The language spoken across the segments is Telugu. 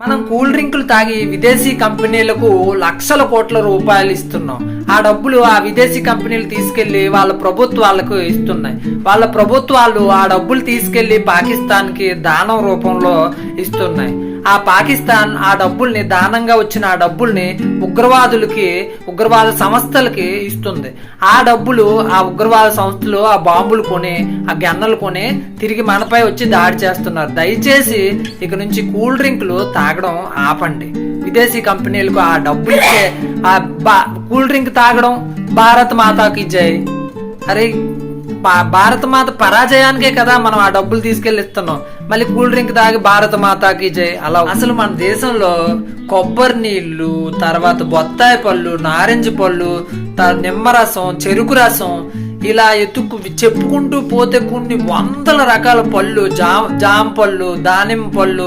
మనం కూల్ డ్రింకులు తాగి విదేశీ కంపెనీలకు లక్షల కోట్ల రూపాయలు ఇస్తున్నాం. ఆ డబ్బులు ఆ విదేశీ కంపెనీలు తీసుకెళ్ళి వాళ్ళ ప్రభుత్వాలకు ఇస్తున్నాయి. వాళ్ళ ప్రభుత్వాలు ఆ డబ్బులు తీసుకెళ్ళి పాకిస్తాన్కి దానం రూపంలో ఇస్తున్నాయి. ఆ పాకిస్తాన్ ఆ డబ్బుల్ని దానంగా వచ్చిన ఆ డబ్బుల్ని ఉగ్రవాదులకి ఉగ్రవాద సంస్థలకి ఇస్తుంది. ఆ డబ్బులు ఆ ఉగ్రవాద సంస్థలు ఆ బాంబులు కొని ఆ గన్నలు కొని తిరిగి మనపై వచ్చి దాడి చేస్తున్నారు. దయచేసి ఇక నుంచి కూల్ డ్రింకులు తాగడం ఆపండి. విదేశీ కంపెనీలకు ఆ డబ్బులు ఇచ్చే ఆ బా- కూల్ డ్రింక్ తాగడం భారత్ మాతాకి జై. అరే భారత మాత పరాజయానికే కదా మనం ఆ డబ్బులు తీసుకెళ్ళి ఇస్తున్నాం మళ్ళీ కూల్ డ్రింక్ తాగి భారత మాతాకి జై. అలా అసలు మన దేశంలో కొబ్బరి నీళ్ళు తర్వాత బొత్తాయి పళ్ళు నారింజ పళ్ళు నిమ్మరసం చెరుకు రసం ఇలా ఎత్తుకు చెప్పుకుంటూ పోతే కొన్ని వందల రకాల పళ్ళు జామ జామ పళ్ళు దానిమ్మ పళ్ళు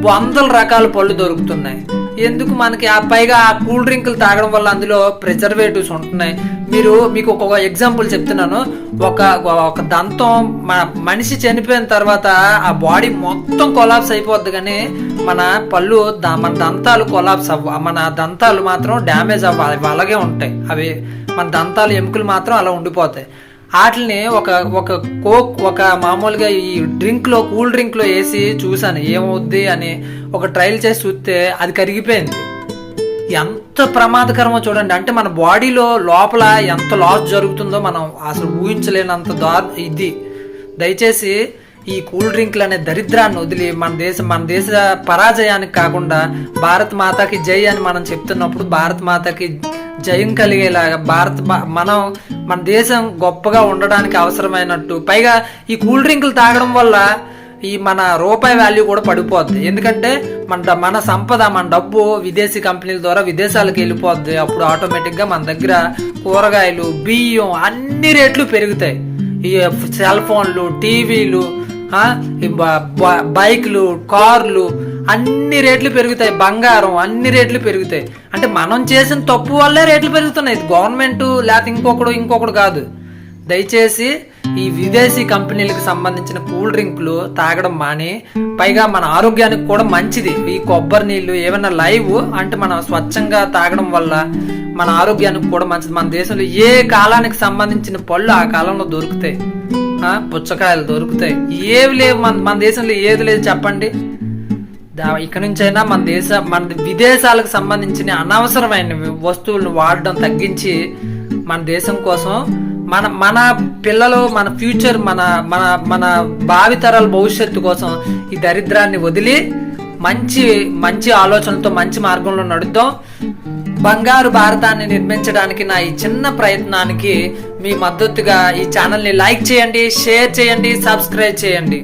వందల రకాల పళ్ళు దొరుకుతున్నాయి. ఎందుకు మనకి ఆ పైగా ఆ కూల్ డ్రింకులు తాగడం వల్ల అందులో ప్రిజర్వేటివ్స్ ఉంటున్నాయి? మీరు మీకు ఒక ఎగ్జాంపుల్ చెప్తున్నాను. ఒక ఒక దంతం మన మనిషి చనిపోయిన తర్వాత ఆ బాడీ మొత్తం కొలాప్స్ అయిపోద్ది కానీ మన పళ్ళు మన దంతాలు కొలాప్స్ అవ్వ మన దంతాలు మాత్రం డ్యామేజ్ అవ్వాలి అవి అలాగే ఉంటాయి. అవి మన దంతాలు ఎముకలు మాత్రం అలా ఉండిపోతాయి. వాటిని ఒక ఒక కోక్ ఒక మామూలుగా ఈ డ్రింక్లో కూల్ డ్రింక్లో వేసి చూసాను ఏమవుద్ది అని ఒక ట్రయల్ చేసి చూస్తే అది కరిగిపోయింది. ఎంత ప్రమాదకరమో చూడండి. అంటే మన బాడీలో లోపల ఎంత లాస్ జరుగుతుందో మనం అసలు ఊహించలేనంత దా ఇది. దయచేసి ఈ కూల్ డ్రింక్లు అనే దరిద్రాన్ని వదిలి మన దేశం మన దేశ పరాజయానికి కాకుండా భారత్ మాతకి జై అని మనం చెప్తున్నప్పుడు భారత్ మాతకి జయం కలిగేలాగా భారత్ మనం మన దేశం గొప్పగా ఉండడానికి అవసరమైనట్టు. పైగా ఈ కూల్ డ్రింకులు తాగడం వల్ల ఈ మన రూపాయి వాల్యూ కూడా పడిపోద్ది. ఎందుకంటే మన మన సంపద మన డబ్బు విదేశీ కంపెనీల ద్వారా విదేశాలకు వెళ్ళిపోద్ది. అప్పుడు ఆటోమేటిక్గా మన దగ్గర కూరగాయలు బియ్యం అన్ని రేట్లు పెరుగుతాయి. ఈ సెల్ ఫోన్లు టీవీలు బైక్లు కార్లు అన్ని రేట్లు పెరుగుతాయి బంగారం అన్ని రేట్లు పెరుగుతాయి. అంటే మనం చేసిన తప్పు వల్లే రేట్లు పెరుగుతున్నాయి. గవర్నమెంట్ లేకపోతే ఇంకొకడు ఇంకొకడు కాదు. దయచేసి ఈ విదేశీ కంపెనీలకు సంబంధించిన కూల్ డ్రింక్లు తాగడం మాని పైగా మన ఆరోగ్యానికి కూడా మంచిది. ఈ కొబ్బరి నీళ్ళు ఏమైనా లైవ్ అంటే మనం స్వచ్ఛంగా తాగడం వల్ల మన ఆరోగ్యానికి కూడా మంచిది. మన దేశంలో ఏ కాలానికి సంబంధించిన పళ్ళు ఆ కాలంలో దొరుకుతాయి? పుచ్చకాయలు దొరుకుతాయి. ఏవి లేవు మన మన దేశంలో ఏది లేదు చెప్పండి. ఇక నుంచైనా మన దేశ మన విదేశాలకు సంబంధించిన అనవసరమైన వస్తువులను వాడడం తగ్గించి మన దేశం కోసం మన మన పిల్లలు మన ఫ్యూచర్ మన మన మన భావితరాల భవిష్యత్తు కోసం ఈ దరిద్రాన్ని వదిలి మంచి మంచి ఆలోచనలతో మంచి మార్గంలో నడుద్దాం. బంగారు భారతాన్ని నిర్మించడానికి నా ఈ చిన్న ప్రయత్నానికి మీ మద్దతుగా ఈ ఛానల్ని లైక్ చేయండి షేర్ చేయండి సబ్స్క్రైబ్ చేయండి.